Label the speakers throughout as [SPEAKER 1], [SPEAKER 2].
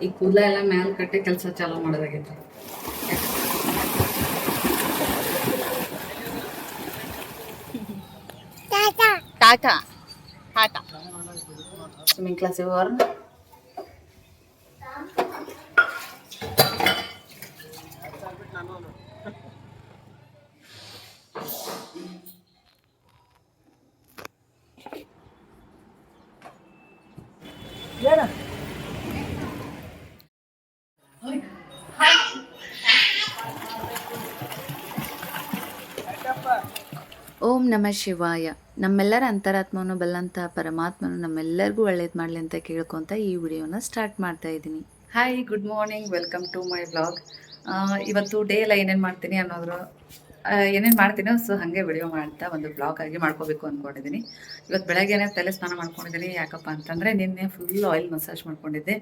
[SPEAKER 1] ಈ ಕೂದಲ ಎಲ್ಲ ಮ್ಯಾಲ ಕಟ್ಟೆ ಕೆಲಸ ಚಾಲೂ ಮಾಡೋದಾಗೈತಿ.
[SPEAKER 2] ಟಾಟಾ. ಟಾಟಾ.
[SPEAKER 1] ಸ್ವಿಮ್ಮಿಂಗ್ ಕ್ಲಾಸಿಗೆ ಹೋಗೋರು
[SPEAKER 3] ಓಂ ನಮ ಶಿವಾಯ. ನಮ್ಮೆಲ್ಲರ ಅಂತರಾತ್ಮವನ್ನು ಬಲ್ಲಂತಹ ಪರಮಾತ್ಮನು ನಮ್ಮೆಲ್ಲರಿಗೂ ಒಳ್ಳೇದು ಮಾಡಲಿ ಅಂತ ಕೇಳ್ಕೊಂತ ಈ ವಿಡಿಯೋನ ಸ್ಟಾರ್ಟ್ ಮಾಡ್ತಾ ಇದ್ದೀನಿ.
[SPEAKER 1] Hi good morning welcome to my blog ಇವತ್ತು ಡೇ ಎಲ್ಲ ಏನೇನು ಮಾಡ್ತೀನಿ ಅನ್ನೋದ್ರ ಏನೇನು ಮಾಡ್ತೀನೋ, ಸೊ ಹಾಗೆ ವಿಡಿಯೋ ಮಾಡ್ತಾ ಒಂದು ಬ್ಲಾಗ್ ಆಗಿ ಮಾಡ್ಕೋಬೇಕು ಅಂದ್ಕೊಂಡಿದ್ದೀನಿ ಇವತ್ತು ಬೆಳಗ್ಗೆನೇ ತಲೆ ಸ್ನಾನ ಮಾಡ್ಕೊಂಡಿದ್ದೀನಿ ಯಾಕಪ್ಪ ಅಂತಂದರೆ ನಿನ್ನೆ ಫುಲ್ ಆಯಿಲ್ ಮಸಾಜ್ ಮಾಡ್ಕೊಂಡಿದ್ದೆ.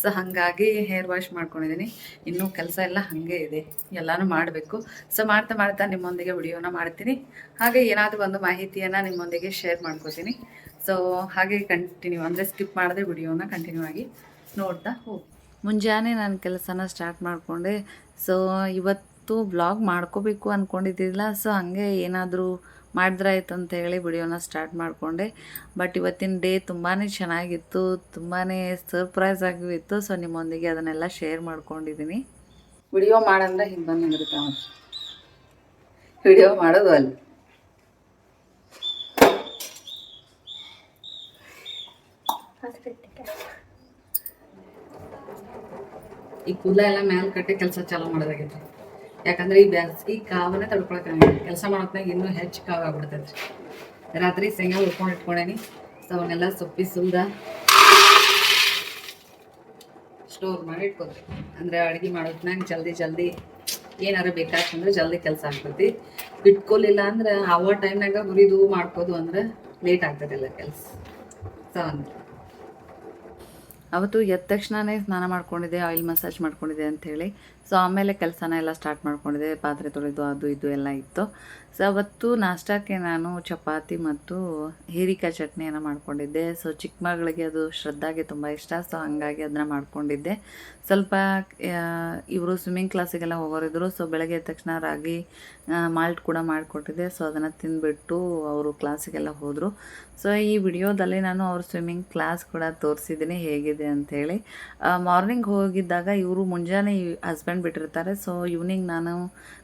[SPEAKER 1] ಸೊ ಹಾಗಾಗಿ ಹೇರ್ ವಾಶ್ ಮಾಡ್ಕೊಂಡಿದ್ದೀನಿ ಇನ್ನೂ ಕೆಲಸ ಎಲ್ಲ ಹಾಗೆ ಇದೆ. ಎಲ್ಲನೂ ಮಾಡಬೇಕು. ಸೊ ಮಾಡ್ತಾ ಮಾಡ್ತಾ ನಿಮ್ಮೊಂದಿಗೆ ವಿಡಿಯೋನ ಮಾಡ್ತೀನಿ. ಹಾಗೆ ಏನಾದರೂ ಒಂದು ಮಾಹಿತಿಯನ್ನು ನಿಮ್ಮೊಂದಿಗೆ ಶೇರ್ ಮಾಡ್ಕೋತೀನಿ. ಸೊ ಹಾಗೆ ಕಂಟಿನ್ಯೂ ಅಂದರೆ ಸ್ಕಿಪ್ ಮಾಡದೆ ವಿಡಿಯೋನ ಕಂಟಿನ್ಯೂ ಆಗಿ ನೋಡ್ತಾ ಹೋಗಿ.
[SPEAKER 3] ಮುಂಜಾನೆ ನಾನು ಕೆಲಸನ ಸ್ಟಾರ್ಟ್ ಮಾಡಿಕೊಂಡೆ. ಸೊ ಇವತ್ತು ಬ್ಲಾಗ್ ಮಾಡ್ಕೋಬೇಕು ಅಂದ್ಕೊಂಡಿದ್ದಿಲ್ಲ ಸೊ ಹಂಗೆ ಏನಾದರೂ ಮಾಡಿದ್ರಾಯ್ತು ಅಂತ ಹೇಳಿ ವಿಡಿಯೋನ ಸ್ಟಾರ್ಟ್ ಮಾಡಿಕೊಂಡೆ. ಬಟ್ ಇವತ್ತಿನ ಡೇ ತುಂಬಾ ಚೆನ್ನಾಗಿತ್ತು ತುಂಬಾ ಸರ್ಪ್ರೈಸ್ ಆಗಿ ಇತ್ತು. ಸೊ ನಿಮ್ಮೊಂದಿಗೆ ಅದನ್ನೆಲ್ಲ ಶೇರ್ ಮಾಡ್ಕೊಂಡಿದ್ದೀನಿ.
[SPEAKER 1] ವಿಡಿಯೋ ಮಾಡಂದ್ರೆ ಹಿಂಗೆ ಬಂದು ವಿಡಿಯೋ ಮಾಡೋದು ಅಲ್ಲಿ. ಈ ಕೂದಲ ಎಲ್ಲ ಮ್ಯಾಲ್ ಕಟ್ಟೆ ಕೆಲಸ ಚಾಲೂ ಮಾಡೋದಾಗೈತಿ. ಯಾಕಂದ್ರೆ ಈ ಬ್ಯಾಸ್ಗಿ ಕಾವನ್ನ ತಡ್ಕೊಳಕ್ಕಾಗಲ್ಲ ಕೆಲಸ ಮಾಡೋತ್ನಾಗ ಇನ್ನೂ ಹೆಚ್ಚು ಕಾವ ಆಗ್ಬಿಡ್ತೈತ್ರಿ. ರಾತ್ರಿ ಶೇಂಗಾ ಹುರ್ಕೊಂಡು ಇಟ್ಕೊಂಡೇನಿ. ಸೊ, ಅವನ್ನೆಲ್ಲ ಸೊಪ್ಪಿ ಸುಲ್ದ ಸ್ಟೋರ್ ಮಾಡಿ ಇಟ್ಕೋತೀವಿ ಅಂದರೆ ಅಡುಗೆ ಮಾಡೋತ್ನಾಗ ಜಲ್ದಿ ಜಲ್ದಿ ಏನಾರು ಬೇಕಾಗ್ತಂದ್ರೆ ಜಲ್ದಿ ಕೆಲಸ ಆಗ್ತೈತಿ. ಇಟ್ಕೊಲಿಲ್ಲ ಅಂದ್ರೆ ಅವ ಟೈಮ್ನಾಗ ಹುರಿದು ಮಾಡ್ಕೋದು ಅಂದ್ರೆ ಲೇಟ್ ಆಗ್ತದೆಲ್ಲ ಕೆಲಸ. ಸೊ ಅಂದ್ರೆ
[SPEAKER 3] ಅವತ್ತು ಎದ್ದ ತಕ್ಷಣನೇ ಸ್ನಾನ ಮಾಡ್ಕೊಂಡಿದ್ದೆ, ಆಯಿಲ್ ಮಸಾಜ್ ಮಾಡ್ಕೊಂಡಿದ್ದೆ ಅಂಥೇಳಿ ಸೊ ಆಮೇಲೆ ಕೆಲಸನ ಎಲ್ಲ ಸ್ಟಾರ್ಟ್ ಮಾಡ್ಕೊಂಡಿದ್ದೆ. ಪಾತ್ರೆ ತೊಳೆದು ಅದು ಇದು ಎಲ್ಲ ಇತ್ತು. ಸೊ ಅವತ್ತು ನಾಷ್ಟಕ್ಕೆ ನಾನು ಚಪಾತಿ ಮತ್ತು ಹೀರಿಕಾಯಿ ಚಟ್ನಿಯನ್ನು ಮಾಡ್ಕೊಂಡಿದ್ದೆ. ಸೊ ಚಿಕ್ಕ ಮಗಳಿಗೆ ಅದು ಶ್ರದ್ಧಾಗೆ ತುಂಬ ಇಷ್ಟ. ಸೊ ಹಂಗಾಗಿ ಅದನ್ನ ಮಾಡ್ಕೊಂಡಿದ್ದೆ. ಸ್ವಲ್ಪ ಇವರು ಸ್ವಿಮ್ಮಿಂಗ್ ಕ್ಲಾಸಿಗೆಲ್ಲ ಹೋಗೋರಿದ್ರು. ಸೊ ಬೆಳಗ್ಗೆ ಎದ್ದ ತಕ್ಷಣ ರಾಗಿ ಮಾಲ್ಟ್ ಕೂಡ ಮಾಡಿಕೊಟ್ಟಿದ್ದೆ. ಸೊ ಅದನ್ನು ತಿಂದುಬಿಟ್ಟು ಅವರು ಕ್ಲಾಸಿಗೆಲ್ಲ ಹೋದರು. ಸೊ ಈ ವಿಡಿಯೋದಲ್ಲಿ ನಾನು ಅವ್ರ ಸ್ವಿಮ್ಮಿಂಗ್ ಕ್ಲಾಸ್ ಕೂಡ ತೋರಿಸಿದ್ದೀನಿ. ಹೇಗಿದೆ ಅಂಥೇಳಿ ಮಾರ್ನಿಂಗ್ ಹೋಗಿದ್ದಾಗ ಇವರು ಮುಂಜಾನೆ ಹಸ್ಬೆಂಡ್ ಬಿಟ್ಟಿರ್ತಾರೆ. ಸೊ ಈವ್ನಿಂಗ್ ನಾನು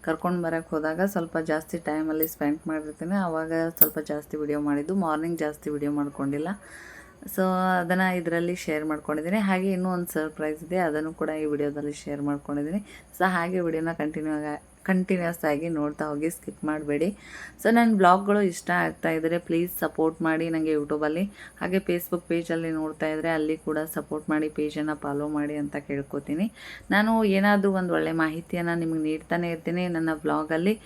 [SPEAKER 3] ಕರ್ಕೊಂಡು ಬರೋಕ್ಕೆ ಹೋದಾಗ ಸ್ವಲ್ಪ ಜಾಸ್ತಿ ಟೈಮಲ್ಲಿ ಸ್ಪೆಂಡ್ ಮಾಡಿರ್ತೀನಿ ಆವಾಗ ಸ್ವಲ್ಪ ಜಾಸ್ತಿ ವಿಡಿಯೋ ಮಾಡಿದ್ದು. ಮಾರ್ನಿಂಗ್ ಜಾಸ್ತಿ ವಿಡಿಯೋ ಮಾಡ್ಕೊಂಡಿಲ್ಲ. ಸೊ ಅದನ್ನು ಇದರಲ್ಲಿ ಶೇರ್ ಮಾಡ್ಕೊಂಡಿದ್ದೀನಿ. ಹಾಗೆ ಇನ್ನೂ ಒಂದು ಸರ್ಪ್ರೈಸ್ ಇದೆ. ಅದನ್ನು ಕೂಡ ಈ ವಿಡಿಯೋದಲ್ಲಿ ಶೇರ್ ಮಾಡ್ಕೊಂಡಿದ್ದೀನಿ. ಸೊ ಹಾಗೆ ವಿಡಿಯೋನ ಕಂಟಿನ್ಯೂ ಆಗಿ ಕಂಟಿನ್ಯೂಸ್ ಆಗಿ ನೋಡ್ತಾ ಹೋಗಿ ಸ್ಕಿಪ್ ಮಾಡಬೇಡಿ. ಸೊ ನನ್ನ ಬ್ಲಾಗ್ಗಳು ಇಷ್ಟ ಆಗ್ತಾ ಇದ್ದರೆ ಪ್ಲೀಸ್ ಸಪೋರ್ಟ್ ಮಾಡಿ ನನಗೆ ಯೂಟ್ಯೂಬಲ್ಲಿ ಹಾಗೆ ಫೇಸ್ಬುಕ್ ಪೇಜಲ್ಲಿ ನೋಡ್ತಾ ಇದ್ದರೆ ಅಲ್ಲಿ ಕೂಡ ಸಪೋರ್ಟ್ ಮಾಡಿ ಪೇಜನ್ನು ಫಾಲೋ ಮಾಡಿ ಅಂತ ಕೇಳ್ಕೊತೀನಿ. ನಾನು ಏನಾದರೂ ಒಂದು ಒಳ್ಳೆ ಮಾಹಿತಿಯನ್ನು ನಿಮಗೆ ನೀಡ್ತಾನೆ ಇರ್ತೀನಿ ನನ್ನ ಬ್ಲಾಗಲ್ಲಿ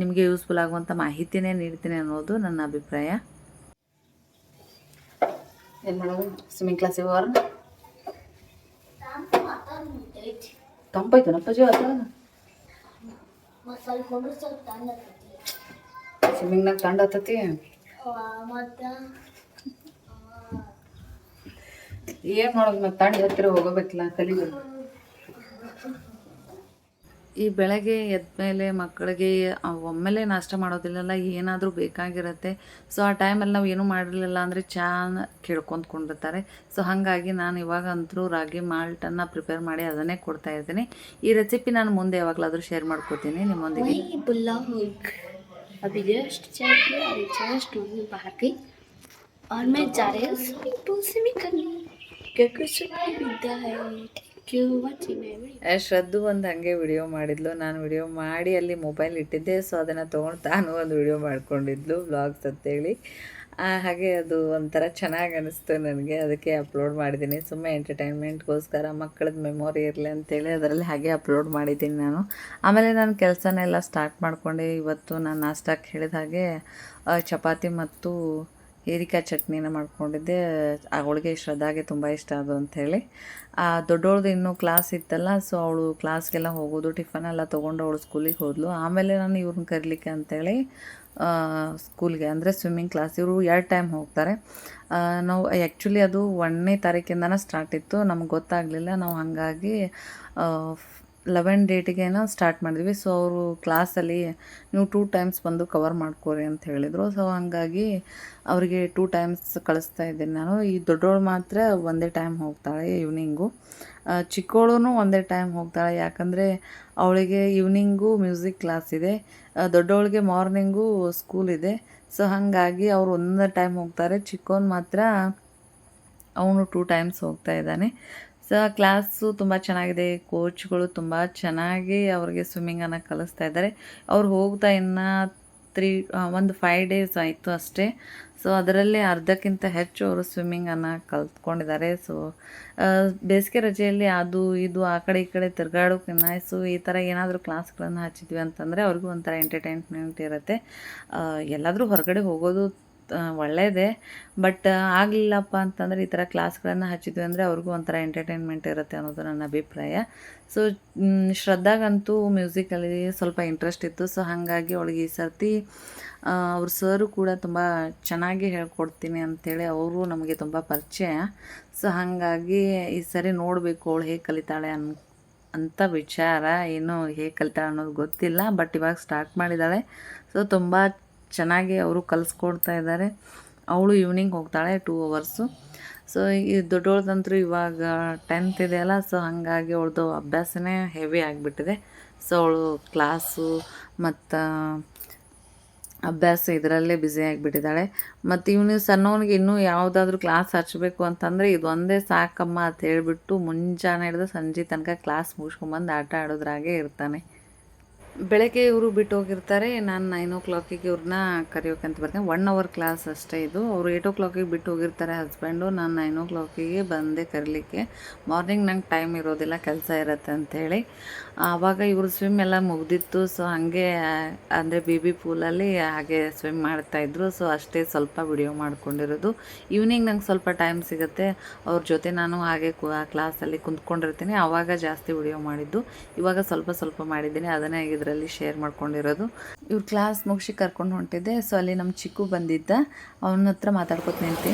[SPEAKER 3] ನಿಮಗೆ ಯೂಸ್ಫುಲ್ ಆಗುವಂಥ ಮಾಹಿತಿನೇ ನೀಡ್ತೀನಿ ಅನ್ನೋದು ನನ್ನ ಅಭಿಪ್ರಾಯ.
[SPEAKER 1] ಸ್ವಿಮ್ಮಿಂಗ್ ಕ್ಲಾಸಿಗೆ ಆತ ಸ್ವಿಮ್ಮಿಂಗ್ನಾಗ ತಂಡ ಆತತಿ? ಏನು ಮಾಡೋದು ಮತ್ತೆ ತಂಡ ಹತ್ತಿರ ಹೋಗಬೇಕಲ್ಲ ಕಲಿಬೇಕು
[SPEAKER 3] ಈ ಬೆಳಗ್ಗೆ ಎದ್ದ ಮೇಲೆ ಮಕ್ಕಳಿಗೆ ಆ ಒಮ್ಮೆಲೆ ನಾಷ್ಟ ಮಾಡೋದಿಲ್ಲಲ್ಲ ಏನಾದರೂ ಬೇಕಾಗಿರುತ್ತೆ ಸೊ ಆ ಟೈಮಲ್ಲಿ ನಾವು ಏನೂ ಮಾಡಿರಲಿಲ್ಲ ಅಂದರೆ ಚಾ ಕೇಳ್ಕೊಂಡ್ಕೊಂಡಿರ್ತಾರೆ ಸೊ ಹಾಗಾಗಿ ನಾನು ಇವಾಗ ಅಂತರೂ ರಾಗಿ ಮಾಲ್ಟನ್ನು ಪ್ರಿಪೇರ್ ಮಾಡಿ ಅದನ್ನೇ ಕೊಡ್ತಾ ಇರ್ತೀನಿ ಈ ರೆಸಿಪಿ ನಾನು ಮುಂದೆ ಯಾವಾಗಲಾದರೂ ಶೇರ್ ಮಾಡ್ಕೋತೀನಿ ನಿಮ್ಮೊಂದಿಗೆ
[SPEAKER 2] वही बुल्ला हुक अभी जस्ट चाय पिया और एक जस्ट मम्मी बाहर गई और मैं जा रही हूँ स्विमिंग पूल स्विमिंग करने क्योंकि छुट्टी
[SPEAKER 3] ಶ್ರದ್ಧು ಒಂದು ಹಾಗೆ ವಿಡಿಯೋ ಮಾಡಿದ್ಲು. ನಾನು ವಿಡಿಯೋ ಮಾಡಿ ಅಲ್ಲಿ ಮೊಬೈಲ್ ಇಟ್ಟಿದ್ದೆ ಸೊ ಅದನ್ನು ತೊಗೊಂಡು ತಾನು ಒಂದು ವಿಡಿಯೋ ಮಾಡ್ಕೊಂಡಿದ್ಲು ಬ್ಲಾಗ್ಸ್ ಅಂತೇಳಿ. ಹಾಗೆ ಅದು ಒಂಥರ ಚೆನ್ನಾಗಿ ಅನಿಸ್ತು ನನಗೆ. ಅದಕ್ಕೆ ಅಪ್ಲೋಡ್ ಮಾಡಿದ್ದೀನಿ ಸುಮ್ಮನೆ ಎಂಟರ್ಟೈನ್ಮೆಂಟ್ಗೋಸ್ಕರ ಮಕ್ಕಳದ ಮೆಮೊರಿ ಇರಲಿ ಅಂತೇಳಿ ಅದರಲ್ಲಿ ಹಾಗೆ ಅಪ್ಲೋಡ್ ಮಾಡಿದ್ದೀನಿ ನಾನು. ಆಮೇಲೆ ನಾನು ಕೆಲಸನೆಲ್ಲ ಸ್ಟಾರ್ಟ್ ಮಾಡಿಕೊಂಡೆ. ಇವತ್ತು ನಾನು ನಾಷ್ಟಕ್ಕೆ ಹೇಳಿದ ಹಾಗೆ ಚಪಾತಿ ಮತ್ತು ಹೀರಿಕಾಯಿ ಚಟ್ನಿನ ಮಾಡ್ಕೊಂಡಿದ್ದೆ. ಅವಳಿಗೆ ಶ್ರದ್ಧಾಗೆ ತುಂಬ ಇಷ್ಟ ಅದು ಅಂಥೇಳಿ. ದೊಡ್ಡವಳದು ಇನ್ನೂ ಕ್ಲಾಸ್ ಇತ್ತಲ್ಲ ಸೊ ಅವಳು ಕ್ಲಾಸ್ಗೆಲ್ಲ ಹೋಗೋದು ಟಿಫನ್ ಎಲ್ಲ ತೊಗೊಂಡು ಅವಳು ಸ್ಕೂಲಿಗೆ ಹೋದ್ಲು. ಆಮೇಲೆ ನಾನು ಇವ್ರನ್ನ ಕರೀಲಿಕ್ಕೆ ಅಂಥೇಳಿ ಸ್ಕೂಲ್ಗೆ ಅಂದರೆ ಸ್ವಿಮ್ಮಿಂಗ್ ಕ್ಲಾಸ್ ಇವರು ಎರಡು ಟೈಮ್ ಹೋಗ್ತಾರೆ. ನಾವು ಆ್ಯಕ್ಚುಲಿ ಅದು ಒಂದನೇ ತಾರೀಕಿಂದನೇ ಸ್ಟಾರ್ಟ್ ಇತ್ತು. ನಮ್ಗೆ ಗೊತ್ತಾಗಲಿಲ್ಲ, ನಾವು ಹಾಗಾಗಿ ಲೆವೆನ್ ಡೇಟಿಗೇನೋ ಸ್ಟಾರ್ಟ್ ಮಾಡಿದ್ವಿ. ಸೊ ಅವರು ಕ್ಲಾಸಲ್ಲಿ ನೀವು ಟೂ ಟೈಮ್ಸ್ ಬಂದು ಕವರ್ ಮಾಡ್ಕೋರಿ ಅಂತ ಹೇಳಿದರು. ಸೊ ಹಾಗಾಗಿ ಅವರಿಗೆ ಟೂ ಟೈಮ್ಸ್ ಕಳಿಸ್ತಾ ಇದ್ದೀನಿ ನಾನು. ಈ ದೊಡ್ಡವಳು ಮಾತ್ರ ಒಂದೇ ಟೈಮ್ ಹೋಗ್ತಾಳೆ ಈವ್ನಿಂಗು ಚಿಕ್ಕವಳು ಒಂದೇ ಟೈಮ್ ಹೋಗ್ತಾಳೆ. ಯಾಕಂದರೆ ಅವಳಿಗೆ ಈವ್ನಿಂಗು ಮ್ಯೂಸಿಕ್ ಕ್ಲಾಸ್ ಇದೆ. ದೊಡ್ಡವಳಿಗೆ ಮಾರ್ನಿಂಗು ಸ್ಕೂಲ್ ಇದೆ. ಸೊ ಹಾಗಾಗಿ ಅವರು ಒಂದೇ ಟೈಮ್ ಹೋಗ್ತಾರೆ. ಚಿಕ್ಕವನು ಮಾತ್ರ ಅವನು ಟೂ ಟೈಮ್ಸ್ ಹೋಗ್ತಾ ಇದ್ದಾನೆ. ಸೊ ಕ್ಲಾಸು ತುಂಬ ಚೆನ್ನಾಗಿದೆ ಕೋಚ್ಗಳು ತುಂಬ ಚೆನ್ನಾಗಿ ಅವ್ರಿಗೆ ಸ್ವಿಮ್ಮಿಂಗನ್ನು ಕಲಿಸ್ತಾ ಇದ್ದಾರೆ. ಅವ್ರು ಹೋಗ್ತಾ ಇನ್ನು ತ್ರೀ ಒಂದು ಫೈವ್ ಡೇಸ್ ಆಯಿತು ಅಷ್ಟೇ. ಸೊ ಅದರಲ್ಲಿ ಅರ್ಧಕ್ಕಿಂತ ಹೆಚ್ಚು ಅವರು ಸ್ವಿಮ್ಮಿಂಗನ್ನು ಕಲ್ತ್ಕೊಂಡಿದ್ದಾರೆ. ಸೊ ಬೇಸಿಗೆ ರಜೆಯಲ್ಲಿ ಅದು ಇದು ಆ ಕಡೆ ಈ ಕಡೆ ತಿರುಗಾಡೋಕ್ಕಿನ್ನ ಸೊ ಈ ಥರ ಏನಾದರೂ ಕ್ಲಾಸ್ಗಳನ್ನು ಹಚ್ಚಿದ್ವಿ ಅಂತಂದರೆ ಅವ್ರಿಗೂ ಒಂಥರ ಎಂಟರ್ಟೈನ್ಮೆಂಟ್ ಇರುತ್ತೆ. ಎಲ್ಲಾದರೂ ಹೊರಗಡೆ ಹೋಗೋದು ಒಳ್ಳೆಯದೇ ಬಟ್ ಆಗಲಿಲ್ಲಪ್ಪ ಅಂತಂದರೆ ಈ ಥರ ಕ್ಲಾಸ್ಗಳನ್ನು ಹಚ್ಚಿದ್ವಿ ಅಂದರೆ ಅವ್ರಿಗೂ ಒಂಥರ ಎಂಟರ್ಟೈನ್ಮೆಂಟ್ ಇರುತ್ತೆ ಅನ್ನೋದು ನನ್ನ ಅಭಿಪ್ರಾಯ. ಸೊ ಶ್ರದ್ಧಾಗಂತೂ ಮ್ಯೂಸಿಕಲ್ಲಿ ಸ್ವಲ್ಪ ಇಂಟ್ರೆಸ್ಟ್ ಇತ್ತು. ಸೊ ಹಾಗಾಗಿ ಅವಳಿಗೆ ಈ ಸರ್ತಿ ಅವ್ರ ಸರು ಕೂಡ ತುಂಬ ಚೆನ್ನಾಗಿ ಹೇಳ್ಕೊಡ್ತೀನಿ ಅಂಥೇಳಿ ಅವರು ನಮಗೆ ತುಂಬ ಪರಿಚಯ. ಸೊ ಹಾಗಾಗಿ ಈ ಸರಿ ನೋಡಬೇಕು ಅವಳು ಹೇಗೆ ಕಲಿತಾಳೆ ಅನ್, ಅಂತ ವಿಚಾರ. ಏನು ಹೇಗೆ ಕಲಿತಾಳೆ ಅನ್ನೋದು ಗೊತ್ತಿಲ್ಲ ಬಟ್ ಇವಾಗ ಸ್ಟಾರ್ಟ್ ಮಾಡಿದ್ದಾಳೆ ಸೊ ತುಂಬ ಚೆನ್ನಾಗಿ ಅವರು ಕಲಿಸ್ಕೊಡ್ತಾ ಇದ್ದಾರೆ. ಅವಳು ಈವ್ನಿಂಗ್ ಹೋಗ್ತಾಳೆ ಟೂ ಅವರ್ಸು ಸೊ ಈ ದೊಡ್ಡವಳದಂತರೂ ಇವಾಗ ಟೆಂತ್ ಇದೆಯಲ್ಲ ಸೊ ಹಾಗಾಗಿ ಅವಳದು ಅಭ್ಯಾಸನೇ ಹೆವಿ ಆಗಿಬಿಟ್ಟಿದೆ. ಸೊ ಅವಳು ಕ್ಲಾಸು ಮತ್ತು ಅಭ್ಯಾಸ ಇದರಲ್ಲೇ ಬ್ಯುಸಿ ಆಗಿಬಿಟ್ಟಿದ್ದಾಳೆ. ಮತ್ತು ಇವನು ಸಣ್ಣವನಿಗೆ ಇನ್ನೂ ಯಾವುದಾದ್ರೂ ಕ್ಲಾಸ್ ಹಚ್ಚಬೇಕು ಅಂತಂದರೆ ಇದೊಂದೇ ಸಾಕಮ್ಮ ಅಂತ ಹೇಳಿಬಿಟ್ಟು ಮುಂಜಾನೆ ಹಿಡಿದು ಸಂಜೆ ತನಕ ಕ್ಲಾಸ್ ಮುಗಿಸ್ಕೊಂಬಂದು ಆಟ ಆಡೋದ್ರಾಗೆ ಇರ್ತಾನೆ. ಬೆಳಗ್ಗೆ ಇವರು ಬಿಟ್ಟು ಹೋಗಿರ್ತಾರೆ, ನಾನು ನೈನ್ ಓ ಕ್ಲಾಕಿಗೆ ಇವ್ರನ್ನ ಅಂತ ಬರ್ತೀನಿ. ಒನ್ ಅವರ್ ಕ್ಲಾಸ್ ಅಷ್ಟೇ ಇದು. ಅವರು ಏಯ್ಟ್ ಓ ಕ್ಲಾಕಿಗೆ ಬಿಟ್ಟು ಹೋಗಿರ್ತಾರೆ ಹಸ್ಬೆಂಡು ನಾನು ನೈನ್ ಓ ಕ್ಲಾಕಿಗೆ ಬಂದೆ ಕರೀಲಿಕ್ಕೆ. ಮಾರ್ನಿಂಗ್ ನಂಗೆ ಟೈಮ್ ಇರೋದಿಲ್ಲ, ಕೆಲಸ ಇರುತ್ತೆ ಅಂಥೇಳಿ ಆವಾಗ ಇವರು ಸ್ವಿಮ್ ಎಲ್ಲ ಮುಗ್ದಿತ್ತು. ಸೊ ಹಾಗೆ, ಅಂದರೆ ಬೇಬಿ ಪೂಲಲ್ಲಿ ಹಾಗೆ ಸ್ವಿಮ್ ಮಾಡ್ತಾಯಿದ್ರು ಸೊ ಅಷ್ಟೇ ಸ್ವಲ್ಪ ವಿಡಿಯೋ ಮಾಡ್ಕೊಂಡಿರೋದು. ಈವ್ನಿಂಗ್ ನಂಗೆ ಸ್ವಲ್ಪ ಟೈಮ್ ಸಿಗುತ್ತೆ. ಅವ್ರ ಜೊತೆ ನಾನು ಹಾಗೆ ಕ್ಲಾಸಲ್ಲಿ ಕುಂತ್ಕೊಂಡಿರ್ತೀನಿ. ಆವಾಗ ಜಾಸ್ತಿ ವಿಡಿಯೋ ಮಾಡಿದ್ದು. ಇವಾಗ ಸ್ವಲ್ಪ ಸ್ವಲ್ಪ ಮಾಡಿದ್ದೀನಿ. ಅದನ್ನೇ ಇದರಲ್ಲಿ ಶೇರ್ ಮಾಡ್ಕೊಂಡಿರೋದು. ಇವ್ರ ಕ್ಲಾಸ್ ಮುಗಿಸಿ ಕರ್ಕೊಂಡು ಹೊಂಟಿದ್ದೆ. ಸೊ ಅಲ್ಲಿ ನಮ್ಮ ಚಿಕ್ಕು ಬಂದಿದ್ದ. ಅವನ ಹತ್ರ ಮಾತಾಡ್ಕೊತ
[SPEAKER 1] ನಿಂತಿ.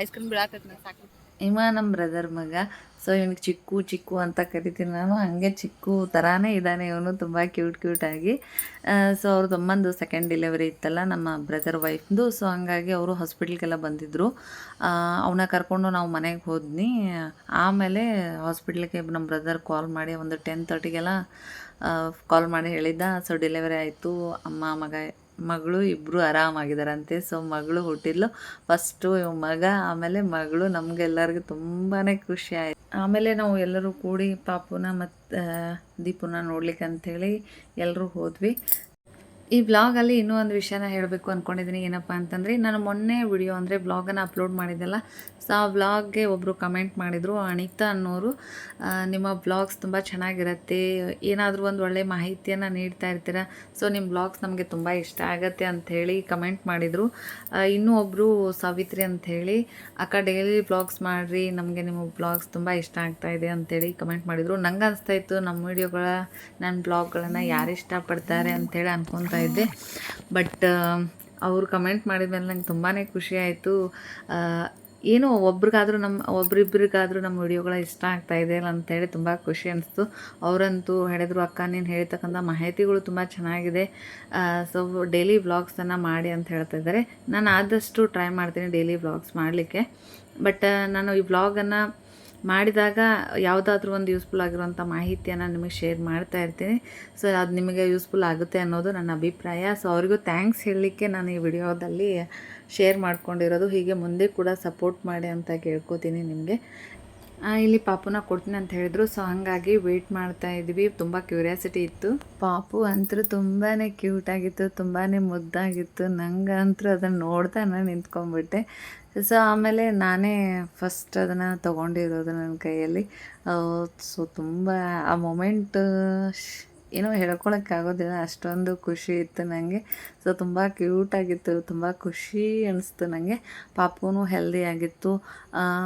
[SPEAKER 1] ಐಸ್ ಕ್ರೀಮ್ ಬಿಡಾಕ ಸಾಕು.
[SPEAKER 3] ಇವ ನಮ್ಮ ಬ್ರದರ್ ಮಗ. ಸೊ ಇವನಿಗೆ ಚಿಕ್ಕು ಚಿಕ್ಕು ಅಂತ ಕರಿತೀನಿ ನಾನು. ಹಾಗೆ ಚಿಕ್ಕು ಥರಾನೇ ಇದ್ದಾನೆ. ಇವನು ತುಂಬ ಕ್ಯೂಟ್ ಕ್ಯೂಟಾಗಿ ಸೊ ಅವ್ರದ್ದು ಅಮ್ಮಂದು ಸೆಕೆಂಡ್ ಡೆಲಿವರಿ ಇತ್ತಲ್ಲ ನಮ್ಮ ಬ್ರದರ್ ವೈಫ್ದು ಸೊ ಹಂಗಾಗಿ ಅವರು ಹಾಸ್ಪಿಟ್ಲಿಗೆಲ್ಲ ಬಂದಿದ್ದರು ಅವನ್ನ ಕರ್ಕೊಂಡು ನಾವು ಮನೆಗೆ ಹೋದ್ನಿ. ಆಮೇಲೆ ಹಾಸ್ಪಿಟ್ಲಿಗೆ ನಮ್ಮ ಬ್ರದರ್ ಕಾಲ್ ಮಾಡಿ ಒಂದು ಟೆನ್ ತರ್ಟಿಗೆಲ್ಲ ಕಾಲ್ ಮಾಡಿ ಹೇಳಿದ್ದ. ಸೊ ಡೆಲಿವರಿ ಆಯಿತು. ಅಮ್ಮ, ಮಗ ಮಗಳು ಇಬ್ಬರು ಆರಾಮಾಗಿದ್ದಾರಂತೆ ಸೊ ಮಗಳು ಹುಟ್ಟಿದ್ಲು. ಫಸ್ಟು ಮಗ, ಆಮೇಲೆ ಮಗಳು ನಮಗೆಲ್ಲರಿಗೂ ತುಂಬಾ ಖುಷಿ ಆಯಿತು. ಆಮೇಲೆ ನಾವು ಎಲ್ಲರೂ ಕೂಡಿ ಪಾಪುನ ಮತ್ತು ದೀಪುನ ನೋಡ್ಲಿಕ್ಕೆ ಅಂಥೇಳಿ ಎಲ್ಲರೂ ಹೋದ್ವಿ. ಈ ಬ್ಲಾಗಲ್ಲಿ ಇನ್ನೂ ಒಂದು ವಿಷಯನ ಹೇಳಬೇಕು ಅಂದ್ಕೊಂಡಿದ್ದೀನಿ ಏನಪ್ಪ ಅಂತಂದರೆ, ನಾನು ಮೊನ್ನೆ ವಿಡಿಯೋ ಅಂದರೆ ಬ್ಲಾಗನ್ನು ಅಪ್ಲೋಡ್ ಮಾಡಿದ್ದೆಲ್ಲ, ಸೊ ಆ ಬ್ಲಾಗ್ಗೆ ಒಬ್ಬರು ಕಮೆಂಟ್ ಮಾಡಿದರು, ಅನಿತಾ ಅನ್ನೋರು ನಿಮ್ಮ ಬ್ಲಾಗ್ಸ್ ತುಂಬ ಚೆನ್ನಾಗಿರುತ್ತೆ, ಏನಾದರೂ ಒಂದು ಒಳ್ಳೆ ಮಾಹಿತಿಯನ್ನು ನೀಡ್ತಾ ಇರ್ತೀರ? ಸೊ ನಿಮ್ಮ ಬ್ಲಾಗ್ಸ್ ನಮಗೆ ತುಂಬ ಇಷ್ಟ ಆಗತ್ತೆ ಅಂಥೇಳಿ ಕಮೆಂಟ್ ಮಾಡಿದರು. ಇನ್ನೂ ಒಬ್ಬರು ಸಾವಿತ್ರಿ ಅಂಥೇಳಿ ಅಕ್ಕ ಡೈಲಿ ಬ್ಲಾಗ್ಸ್ ಮಾಡಿರಿ, ನಮಗೆ ನಿಮ್ಮ ಬ್ಲಾಗ್ಸ್ ತುಂಬ ಇಷ್ಟ ಆಗ್ತಾ ಇದೆ ಅಂಥೇಳಿ ಕಮೆಂಟ್ ಮಾಡಿದರು. ನಂಗೆ ಅನಿಸ್ತಾ ಇತ್ತು ನಮ್ಮ ವಿಡಿಯೋಗಳ ನನ್ನ ಬ್ಲಾಗ್ಗಳನ್ನು ಯಾರು ಇಷ್ಟಪಡ್ತಾರೆ? ಅಂಥೇಳಿ ಅನ್ಕೊತಾ ಇದ್ದೆ. ಬಟ್ ಅವರು ಕಮೆಂಟ್ ಮಾಡಿದ್ಮೇಲೆ ನಂಗೆ ತುಂಬಾ ಖುಷಿ ಆಯಿತು. ಏನೋ ಒಬ್ರಿಗಾದರೂ ನಮ್ಮ ಒಬ್ರಿಬ್ರಿಗಾದ್ರೂ ನಮ್ಮ ವಿಡಿಯೋಗಳ ಇಷ್ಟ ಆಗ್ತಾ ಇದೆ ಅಂತೇಳಿ ತುಂಬ ಖುಷಿ ಅನಿಸ್ತು. ಅವರಂತೂ ಹೇಳಿದ್ರು, ಅಕ್ಕ, ನೀನು ಹೇಳ್ತಕ್ಕಂಥ ಮಾಹಿತಿಗಳು ತುಂಬ ಚೆನ್ನಾಗಿದೆ. ಸೊ ಡೈಲಿ ವ್ಲಾಗ್ಸನ್ನು ಮಾಡಿ ಅಂತ ಹೇಳ್ತಾ ಇದ್ದಾರೆ. ನಾನು ಆದಷ್ಟು ಟ್ರೈ ಮಾಡ್ತೀನಿ ಡೈಲಿ ವ್ಲಾಗ್ಸ್ ಮಾಡಲಿಕ್ಕೆ. ಬಟ್ ನಾನು ಈ ವ್ಲಾಗನ್ನು ಮಾಡಿದಾಗ ಯಾವುದಾದ್ರೂ ಒಂದು ಯೂಸ್ಫುಲ್ ಆಗಿರುವಂಥ ಮಾಹಿತಿಯನ್ನು ನಿಮಗೆ ಶೇರ್ ಮಾಡ್ತಾ ಇರ್ತೀನಿ. ಸೊ ಅದು ನಿಮಗೆ ಯೂಸ್ಫುಲ್ ಆಗುತ್ತೆ ಅನ್ನೋದು ನನ್ನ ಅಭಿಪ್ರಾಯ. ಸೊ ಅವರಿಗೂ ಥ್ಯಾಂಕ್ಸ್ ಹೇಳಲಿಕ್ಕೆ ನಾನು ಈ ವಿಡಿಯೋದಲ್ಲಿ ಶೇರ್ ಮಾಡ್ಕೊಂಡಿರೋದು. ಹೀಗೆ ಮುಂದೆ ಕೂಡ ಸಪೋರ್ಟ್ ಮಾಡಿ ಅಂತ ಕೇಳ್ಕೊತೀನಿ ನಿಮಗೆ. ಇಲ್ಲಿ ಪಾಪುನ ಕೊಡ್ತೀನಿ ಅಂತ ಹೇಳಿದ್ರು. ಸೊ ಹಾಗಾಗಿ ವೇಟ್ ಮಾಡ್ತಾ ಇದ್ವಿ. ತುಂಬ ಕ್ಯೂರಿಯಾಸಿಟಿ ಇತ್ತು. ಪಾಪು ಅಂತೂ ತುಂಬಾ ಕ್ಯೂಟ್ ಆಗಿತ್ತು ತುಂಬಾ ಮುದ್ದಾಗಿತ್ತು. ನಂಗಂತೂ ಅದನ್ನು ನೋಡ್ತಾ ನಾನು ನಿಂತ್ಕೊಂಡ್ಬಿಟ್ಟೆ. ಸೊ ಆಮೇಲೆ ನಾನೇ ಫಸ್ಟ್ ಅದನ್ನು ತೊಗೊಂಡಿರೋದು ನನ್ನ ಕೈಯಲ್ಲಿ. ಸೊ ತುಂಬ ಆ ಮೊಮೆಂಟ್ ಏನೋ ಹೇಳ್ಕೊಳಕ್ಕಾಗೋದಿಲ್ಲ ಅಷ್ಟೊಂದು ಖುಷಿ ಇತ್ತು ನನಗೆ ಸೊ ತುಂಬ ಕ್ಯೂಟಾಗಿತ್ತು ತುಂಬ ಖುಷಿ ಅನಿಸ್ತು ನನಗೆ ಪಾಪುನು ಹೆಲ್ದಿ ಆಗಿತ್ತು.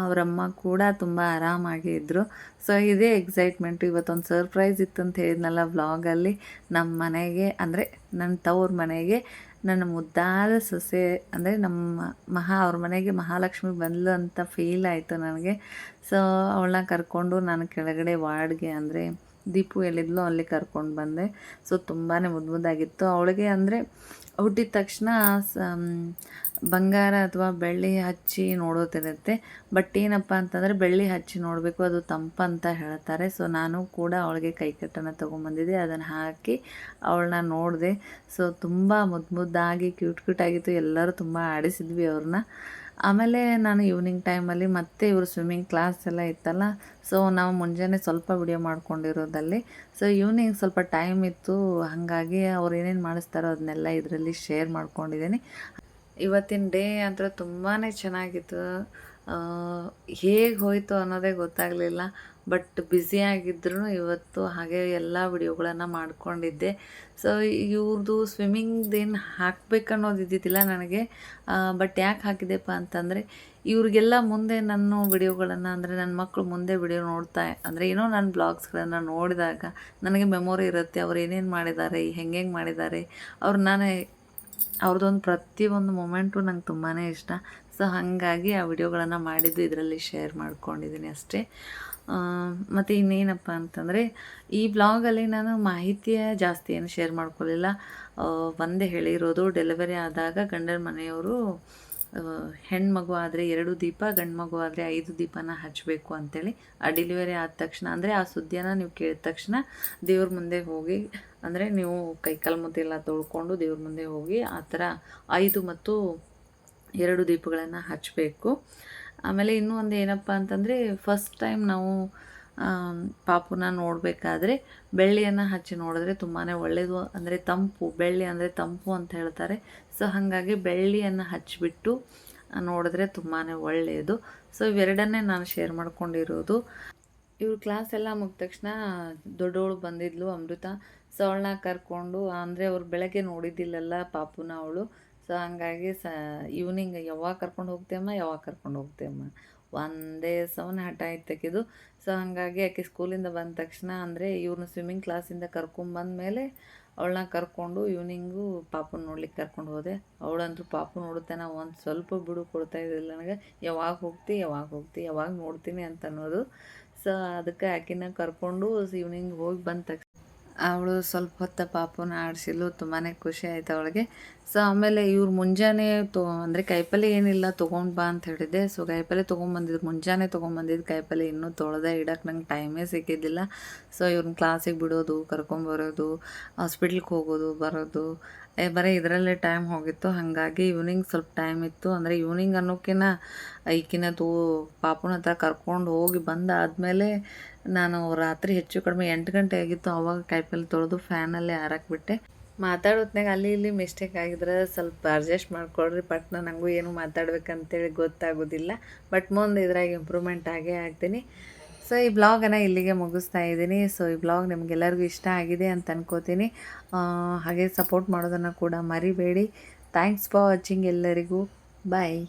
[SPEAKER 3] ಅವರಮ್ಮ ಕೂಡ ತುಂಬ ಆರಾಮಾಗಿ ಇದ್ದರು ಸೊ ಇದೇ ಎಕ್ಸೈಟ್ಮೆಂಟು ಇವತ್ತೊಂದು ಸರ್ಪ್ರೈಸ್ ಇತ್ತು ಅಂತ ಹೇಳಿದ್ನಲ್ಲ ವ್ಲಾಗಲ್ಲಿ ನಮ್ಮ ಮನೆಗೆ, ಅಂದರೆ ನನ್ನ ತವ್ರ ಮನೆಗೆ, ನನ್ನ ಮುದ್ದಾದ ಸೊಸೆ, ಅಂದರೆ ನಮ್ಮ ಮಹಾ, ಅವ್ರ ಮನೆಗೆ ಮಹಾಲಕ್ಷ್ಮಿ ಬಂದ್ಲು ಅಂತ ಫೀಲ್ ಆಯಿತು ನನಗೆ. ಸೊ ಅವಳನ್ನ ಕರ್ಕೊಂಡು ನಾನು ಕೆಳಗಡೆ ವಾರ್ಡ್ಗೆ, ಅಂದರೆ ದೀಪು ಎಲ್ಲಿದ್ಲೋ ಅಲ್ಲಿ ಕರ್ಕೊಂಡು ಬಂದೆ. ಸೊ ತುಂಬಾ ಮುದ್ದು ಮುದ್ದಾಗಿತ್ತು. ಅವಳಿಗೆ ಅಂದರೆ ಹುಟ್ಟಿದ ತಕ್ಷಣ ಬಂಗಾರ ಅಥವಾ ಬೆಳ್ಳಿ ಹಚ್ಚಿ ನೋಡೋತಿರುತ್ತೆ. ಬಟ್ ಏನಪ್ಪ ಅಂತಂದರೆ ಬೆಳ್ಳಿ ಹಚ್ಚಿ ನೋಡಬೇಕು, ಅದು ತಂಪಂತ ಹೇಳ್ತಾರೆ. ಸೊ ನಾನು ಕೂಡ ಅವಳಿಗೆ ಕೈಕಟ್ಟನ್ನು ತೊಗೊಂಬಂದಿದ್ದೆ. ಅದನ್ನು ಹಾಕಿ ಅವಳನ್ನ ನೋಡಿದೆ. ಸೊ ತುಂಬ ಮುದ್ದು ಮುದ್ದಾಗಿ, ಕ್ಯೂಟ್ ಕ್ಯೂಟ್ ಆಗಿತ್ತು. ಎಲ್ಲರೂ ತುಂಬ ಆಡಿಸಿದ್ವಿ ಅವ್ರನ್ನ. ಆಮೇಲೆ ನಾನು ಈವ್ನಿಂಗ್ ಟೈಮಲ್ಲಿ ಮತ್ತೆ ಇವರು ಸ್ವಿಮ್ಮಿಂಗ್ ಕ್ಲಾಸ್ ಎಲ್ಲ ಇತ್ತಲ್ಲ ಸೊ ನಾವು ಮುಂಜಾನೆ ಸ್ವಲ್ಪ ವಿಡಿಯೋ ಮಾಡ್ಕೊಂಡಿರೋದಲ್ಲಿ ಸೊ ಈವ್ನಿಂಗ್ ಸ್ವಲ್ಪ ಟೈಮ್ ಇತ್ತು, ಹಾಗಾಗಿ ಅವ್ರು ಏನೇನು ಮಾಡಿಸ್ತಾರೋ ಅದನ್ನೆಲ್ಲ ಇದರಲ್ಲಿ ಶೇರ್ ಮಾಡ್ಕೊಂಡಿದ್ದೀನಿ. ಇವತ್ತಿನ ಡೇ ಅಂತ ತುಂಬಾ ಚೆನ್ನಾಗಿತ್ತು. ಹೇಗೆ ಹೋಯಿತು ಅನ್ನೋದೇ ಗೊತ್ತಾಗಲಿಲ್ಲ. ಬಟ್ ಬ್ಯುಸಿಯಾಗಿದ್ದರೂ ಇವತ್ತು ಹಾಗೆ ಎಲ್ಲ ವಿಡಿಯೋಗಳನ್ನು ಮಾಡಿಕೊಂಡಿದ್ದೆ. ಸೊ ಇವ್ರದ್ದು ಸ್ವಿಮ್ಮಿಂಗ್ದೇನು ಹಾಕ್ಬೇಕನ್ನೋದು ಇದ್ದಿದ್ದಿಲ್ಲ ನನಗೆ. ಬಟ್ ಯಾಕೆ ಹಾಕಿದೆಪ್ಪ ಅಂತಂದರೆ, ಇವ್ರಿಗೆಲ್ಲ ಮುಂದೆ ನನ್ನ ವಿಡಿಯೋಗಳನ್ನು ಅಂದರೆ ನನ್ನ ಮಕ್ಕಳು ಮುಂದೆ ವಿಡಿಯೋ ನೋಡ್ತಾ, ಅಂದರೆ ಏನೋ ನನ್ನ ಬ್ಲಾಗ್ಸ್ಗಳನ್ನು ನೋಡಿದಾಗ ನನಗೆ ಮೆಮೊರಿ ಇರುತ್ತೆ, ಅವ್ರು ಏನೇನು ಮಾಡಿದ್ದಾರೆ ಹೆಂಗೆ ಮಾಡಿದ್ದಾರೆ ಅವ್ರು ನಾನು ಅವ್ರದ್ದೊಂದು ಪ್ರತಿಯೊಂದು ಮೊಮೆಂಟು ನಂಗೆ ತುಂಬಾ ಇಷ್ಟ. ಸೊ ಹಾಗಾಗಿ ಆ ವಿಡಿಯೋಗಳನ್ನು ಮಾಡಿದ್ದು ಇದರಲ್ಲಿ ಶೇರ್ ಮಾಡ್ಕೊಂಡಿದ್ದೀನಿ ಅಷ್ಟೇ. ಮತ್ತು ಇನ್ನೇನಪ್ಪ ಅಂತಂದರೆ, ಈ ಬ್ಲಾಗಲ್ಲಿ ನಾನು ಮಾಹಿತಿಯ ಜಾಸ್ತಿ ಏನು ಶೇರ್ ಮಾಡ್ಕೊಳ್ಳಿಲ್ಲ ಒಂದೇ ಹೇಳಿರೋದು ಡೆಲಿವರಿ ಆದಾಗ ಗಂಡನ ಮನೆಯವರು ಹೆಣ್ಮಗು ಆದರೆ ಎರಡು ದೀಪ ಗಂಡು ಮಗು ಆದರೆ ಐದು ದೀಪನ ಹಚ್ಚಬೇಕು ಅಂತೇಳಿ. ಆ ಡೆಲಿವರಿ ಆದ ತಕ್ಷಣ, ಅಂದರೆ ಆ ಸುದ್ದಿಯನ್ನು ನೀವು ಕೇಳಿದ ತಕ್ಷಣ ದೇವ್ರ ಮುಂದೆ ಹೋಗಿ, ಅಂದರೆ ನೀವು ಕೈಕಾಲು ಮುದ್ದೆ ಎಲ್ಲ ತೊಳ್ಕೊಂಡು ದೇವ್ರ ಮುಂದೆ ಹೋಗಿ ಆ ಥರ ಐದು ಮತ್ತು ಎರಡು ದೀಪಗಳನ್ನು ಹಚ್ಚಬೇಕು ಆಮೇಲೆ ಇನ್ನೂ ಒಂದು ಏನಪ್ಪ ಅಂತಂದರೆ ಫಸ್ಟ್ ಟೈಮ್ ನಾವು ಪಾಪುನ ನೋಡಬೇಕಾದ್ರೆ ಬೆಳ್ಳಿಯನ್ನು ಹಚ್ಚಿ ನೋಡಿದ್ರೆ ತುಂಬಾ ಒಳ್ಳೆಯದು ಅಂದರೆ ತಂಪು, ಬೆಳ್ಳಿ ಅಂದರೆ ತಂಪು ಅಂತ ಹೇಳ್ತಾರೆ. ಸೊ ಹಾಗಾಗಿ ಬೆಳ್ಳಿಯನ್ನು ಹಚ್ಚಿಬಿಟ್ಟು ನೋಡಿದ್ರೆ ತುಂಬಾ ಒಳ್ಳೆಯದು ಸೊ ಇವೆರಡನ್ನೇ ನಾನು ಶೇರ್ ಮಾಡ್ಕೊಂಡಿರೋದು. ಇವ್ರ ಕ್ಲಾಸ್ ಎಲ್ಲ ಮುಗಿದ ತಕ್ಷಣ ದೊಡ್ಡವಳು ಬಂದಿದ್ಲು ಅಮೃತ. ಸೊ ಅವಳನ್ನ ಕರ್ಕೊಂಡು, ಅಂದರೆ ಅವ್ರು ಬೆಳಗ್ಗೆ ನೋಡಿದ್ದಿಲ್ಲಲ್ಲ ಪಾಪುನ ಅವಳು. ಸೊ ಹಂಗಾಗಿ ಸ ಈವ್ನಿಂಗ್ ಯಾವಾಗ ಕರ್ಕೊಂಡು ಹೋಗ್ತೇಮ್ಮ ಯಾವಾಗ ಕರ್ಕೊಂಡು ಹೋಗ್ತೇಮ್ಮ ಒಂದೇ ಸವನ ಹಠ ಇತ್ತಕಿದು ಸೊ ಹಾಗಾಗಿ ಆಕೆ ಸ್ಕೂಲಿಂದ ಬಂದ ತಕ್ಷಣ ಅಂದರೆ ಇವ್ರನ್ನ ಸ್ವಿಮ್ಮಿಂಗ್ ಕ್ಲಾಸಿಂದ ಕರ್ಕೊಂಬಂದ್ಮೇಲೆ ಅವಳನ್ನ ಕರ್ಕೊಂಡು ಈವ್ನಿಂಗು ಪಾಪು ನೋಡ್ಲಿಕ್ಕೆ ಕರ್ಕೊಂಡು ಹೋದೆ. ಅವಳಂತೂ ಪಾಪು ನೋಡುತ್ತಾನ ಒಂದು ಸ್ವಲ್ಪ ಬಿಡು ಕೊಡ್ತಾ ಇದ್ದಿಲ್ಲ ನನಗೆ. ಯಾವಾಗ ಹೋಗ್ತಿ ಯಾವಾಗ ಹೋಗ್ತಿ, ಯಾವಾಗ ನೋಡ್ತೀನಿ ಅಂತ ಅನ್ನೋದು. ಸೊ ಅದಕ್ಕೆ ಆಕಿನ ಕರ್ಕೊಂಡು ಈವ್ನಿಂಗ್ ಹೋಗಿ ಬಂದ ತಕ್ಷಣ ಅವಳು ಸ್ವಲ್ಪ ಹೊತ್ತ ಪಾಪನ ಆಡಿಸಿದ್ಲು ತುಂಬಾ ಖುಷಿ ಆಯ್ತು ಅವಳಿಗೆ. ಸೊ ಆಮೇಲೆ ಇವ್ರು ಮುಂಜಾನೆ ತೊ, ಅಂದರೆ ಕಾಯಿಪಲ್ಲೆ ಏನಿಲ್ಲ, ತೊಗೊಂಡು ಬಾ ಅಂತ ಹೇಳಿದ್ದೆ. ಸೊ ಕಾಯಿಪಲ್ಲೆ ತೊಗೊಂಬಂದಿದ್ರು ಮುಂಜಾನೆ ತೊಗೊಂಬಂದಿದ್ದು ಕಾಯಿಪಲ್ಲೆ ಇನ್ನೂ ತೊಳೆದೇ ಇಡಕ್ಕೆ ನಂಗೆ ಟೈಮೇ ಸಿಕ್ಕಿದ್ದಿಲ್ಲ. ಸೊ ಇವ್ರನ್ನ ಕ್ಲಾಸಿಗೆ ಬಿಡೋದು ಕರ್ಕೊಂಬರೋದು ಹಾಸ್ಪಿಟ್ಲಿಗೆ ಹೋಗೋದು, ಬರೋದು ಬರೀ ಇದರಲ್ಲೇ ಟೈಮ್ ಹೋಗಿತ್ತು. ಹಾಗಾಗಿ ಈವ್ನಿಂಗ್ ಸ್ವಲ್ಪ ಟೈಮ್ ಇತ್ತು. ಅಂದರೆ ಈವ್ನಿಂಗ್ ಅನ್ನೋಕ್ಕಿನ ಈಕಿನ ತೂ ಪಾಪುನ ಹತ್ರ ಕರ್ಕೊಂಡು ಹೋಗಿ ಬಂದಾದಮೇಲೆ ನಾನು ರಾತ್ರಿ ಹೆಚ್ಚು ಕಡಿಮೆ ಎಂಟು ಗಂಟೆ ಆಗಿತ್ತು. ಅವಾಗ ಕಾಯಿಪಲ್ಲೆ ತೊಳೆದು ಫ್ಯಾನಲ್ಲೇ ಹಾರಾಕ್ಬಿಟ್ಟೆ ಮಾತಾಡೋತ್ನಾಗ ಅಲ್ಲಿ ಇಲ್ಲಿ ಮಿಸ್ಟೇಕ್ ಆಗಿದ್ರೆ ಸ್ವಲ್ಪ ಅಡ್ಜಸ್ಟ್ ಮಾಡ್ಕೊಳ್ರಿ. ಪಟ್ನ ನನಗೂ ಏನು ಮಾತಾಡ್ಬೇಕಂತೇಳಿ ಗೊತ್ತಾಗೋದಿಲ್ಲ. ಬಟ್ ಮುಂದೆ ಇದ್ರಾಗ ಇಂಪ್ರೂವ್ಮೆಂಟ್ ಆಗೇ ಆಗ್ತೀನಿ. ಸೊ ಈ ಬ್ಲಾಗನ್ನು ಇಲ್ಲಿಗೆ ಮುಗಿಸ್ತಾ ಇದ್ದೀನಿ. ಸೊ ಈ ಬ್ಲಾಗ್ ನಿಮಗೆಲ್ಲರಿಗೂ ಇಷ್ಟ ಆಗಿದೆ ಅಂತ ಅನ್ಕೋತೀನಿ. ಹಾಗೆ ಸಪೋರ್ಟ್ ಮಾಡೋದನ್ನು ಕೂಡ ಮರಿಬೇಡಿ. ಥ್ಯಾಂಕ್ಸ್ ಫಾರ್ ವಾಚಿಂಗ್ ಎಲ್ಲರಿಗೂ. ಬಾಯ್